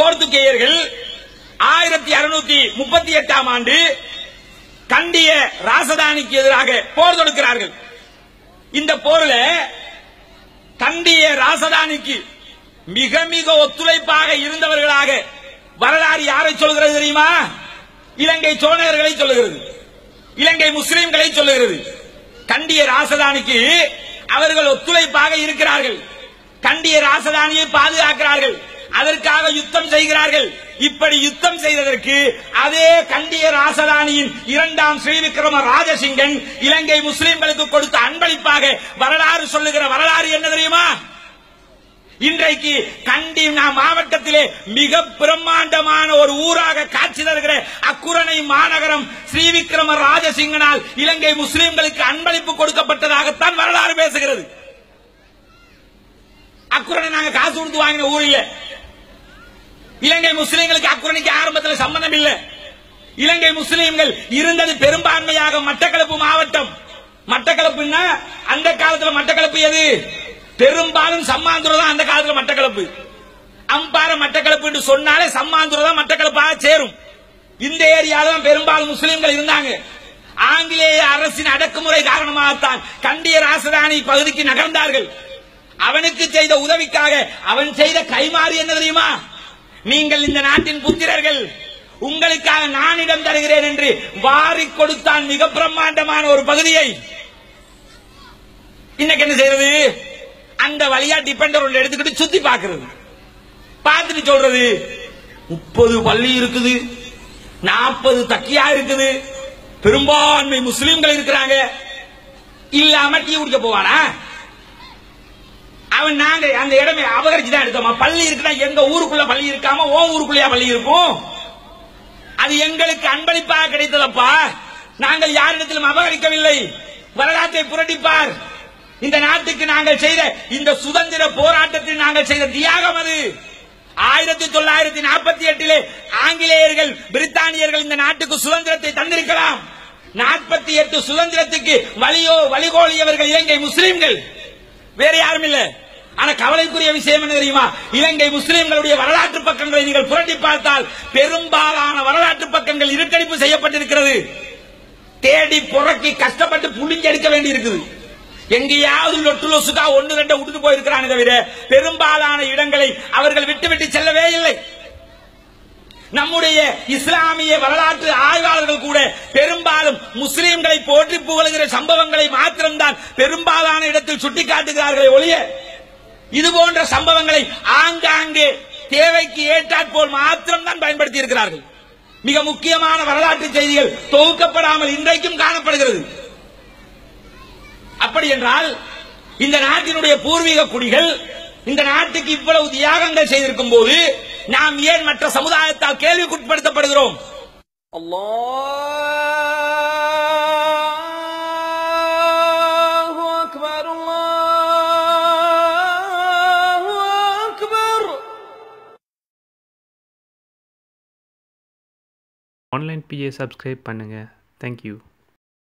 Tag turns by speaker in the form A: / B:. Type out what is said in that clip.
A: போர்த்துகேயர்கள் ஆயிரத்தி அறுநூத்தி முப்பத்தி எட்டாம் ஆண்டு கண்டிய ராசதானிக்கு எதிராக போர் தொடுக்கிறார்கள். இந்த போர்ல கண்டிய ராசதானிக்கு மிக மிக ஒத்துழைப்பாக இருந்தவர்களாக வரலாறு யாரை சொல்கிறது தெரியுமா? இலங்கை சோழர்களை சொல்லுகிறது இலங்கை முஸ்லிம்களை சொல்லுகிறது கண்டிய ராசதானிக்கு அவர்கள் ஒத்துழைப்பாக இருக்கிறார்கள். கண்டிய ராசதானியை பாதுகாக்கிறார்கள். அதற்காக யுத்தம் செய்கிறார்கள். இப்படி யுத்தம் செய்ததற்கு அதே கண்டிய ராசதானியின் இரண்டாம் ஸ்ரீவிக்ரம ராஜசிங்கன் இலங்கை முஸ்லிம்களுக்கு கொடுத்த அன்பளிப்பாக வரலாறு சொல்லுகிற வரலாறு என்ன தெரியுமா? இன்றைக்கு கண்டி மாவட்டத்திலே மிக பிரம்மாண்டமான ஒரு ஊராக காட்சி தருகிற அக்குரணை மாநகரம் ஸ்ரீவிக்ரம ராஜசிங்கனால் இலங்கை முஸ்லிம்களுக்கு அன்பளிப்பு கொடுக்கப்பட்டதாகத்தான் வரலாறு பேசுகிறது. அக்குரணை நாங்க காசு கொடுத்து வாங்கின ஊர் இல்லை. இலங்கை முஸ்லீம்களுக்கு அக்குரணிக்கு ஆரம்பத்தில் சம்பந்தம் இல்லை இலங்கை முஸ்லீம்கள் இருந்தது பெரும்பான்மையாக மட்டக்களப்பு மாவட்டம். மட்டக்களப்புன்னா அந்த காலத்துல மட்டக்களப்பு எது? பெரும்பாலும் சம்மாந்துறை தான் அந்த காலத்துல மட்டக்களப்பு. அம்பார மட்டக்களப்பு என்று சொன்னாலே சம்மாந்துறை தான் மட்டக்களப்பாக சேரும். இந்த ஏரியால தான் பெரும்பாலும் முஸ்லீம்கள் இருந்தாங்க. ஆங்கிலேய அரசின் அடக்குமுறை காரணமாகத்தான் கண்டிய ராசதானி பகுதிக்கு நகர்ந்தார்கள். அவனுக்கு செய்த உதவிக்காக அவன் செய்த கைமாறு என்ன தெரியுமா? நீங்கள் இந்த நாட்டின் புத்திரர்கள். உங்களுக்காக நான் இடம் தருகிறேன் என்று வாரி கொடுத்தான் மிக பிரம்மாண்டமான ஒரு பகுதியை. இன்னைக்கு என்ன செய்யறது? அந்த வழியா டிபெண்டர் ஒன்று எடுத்துக்கிட்டு சுத்தி பாக்குறது பார்த்துட்டு சொல்றது முப்பது பள்ளி இருக்குது நாற்பது தக்கியா இருக்குது பெரும்பான்மை முஸ்லிம்கள் இருக்கிறாங்க. இல்லாம டீ குடிக்க போவானா? அவன் நாங்க அந்த இடமே அபகரிச்சு தான் எடுத்தோமா? பள்ளி இருக்குன்னா எங்க ஊருக்குள்ள பள்ளி இருக்காம ஓ ஊருக்குள்ளயா பள்ளி இருக்கும்? அது எங்களுக்கு அன்பளிப்பாக கிடைத்ததப்பா. நாங்கள் யாரிடத்திலும் அபகரிக்கவில்லை. வரலாற்றை புரட்டிப்பார். இந்த நாட்டுக்கு நாங்கள் செய்த இந்த சுதந்திர போராட்டத்தில் நாங்கள் செய்த தியாகம் அது. ஆயிரத்தி தொள்ளாயிரத்தி நாற்பத்தி எட்டிலே ஆங்கிலேயர்கள் பிரித்தானியர்கள் இந்த நாட்டுக்கு சுதந்திரத்தை தந்திருக்கலாம். நாற்பத்தி எட்டு சுதந்திரத்துக்கு வழியோ வழிகோலியவர்கள் இலங்கை முஸ்லிம்கள். வேற யாரும் இல்லை ஆனா கவலைக்குரிய விஷயம் என்ன தெரியுமா? இலங்கை முஸ்லிம்களுடைய வரலாற்று பக்கங்களை நீங்கள் புரட்டி பார்த்தால் பெரும்பாலான வரலாற்று பக்கங்கள் இருட்டடிப்பு செய்யப்பட்டிருக்கிறது. தேடி புரக்கி கஷ்டப்பட்டு புளிஞ்சு எடுக்க வேண்டி இருக்குது எங்கேயாவது லொட்டு லொசுக்கா ஒன்று ரெண்டு விட்டுட்டு போயிருக்கிறானே தவிர பெரும்பாலான இடங்களை அவர்கள் விட்டு விட்டு செல்லவே இல்லை. நம்முடைய இஸ்லாமிய வரலாற்று ஆய்வாளர்கள் கூட பெரும்பாலும் முஸ்லிம்களை போற்றி புகழுகிற சம்பவங்களை மாத்திரம்தான் பெரும்பாலான இடத்தில் சுட்டிக்காட்டுகிறார்களே ஒழிய இது போன்ற சம்பவங்களை ஆங்காங்கே தேவைக்கு ஏற்றாற்போல் மாத்திரம்தான் பயன்படுத்தி இருக்கிறார்கள் மிக முக்கியமான வரலாற்று செய்திகள் தொகுக்கப்படாமல் இன்றைக்கும் காணப்படுகிறது. அப்படி என்றால் இந்த நாட்டினுடைய பூர்வீக குடிகள் இந்த நாட்டுக்கு இவ்வளவு தியாகங்கள் செய்திருக்கும் போது நாம் ஏன் மற்ற சமுதாயத்தால் கேள்விக்குட்படுத்தப்படுகிறோம்?
B: அல்லாஹ்!
C: ஆன்லைன் பிஏ சப்ஸ்கிரைப் பண்ணுங்கள் தேங்க்யூ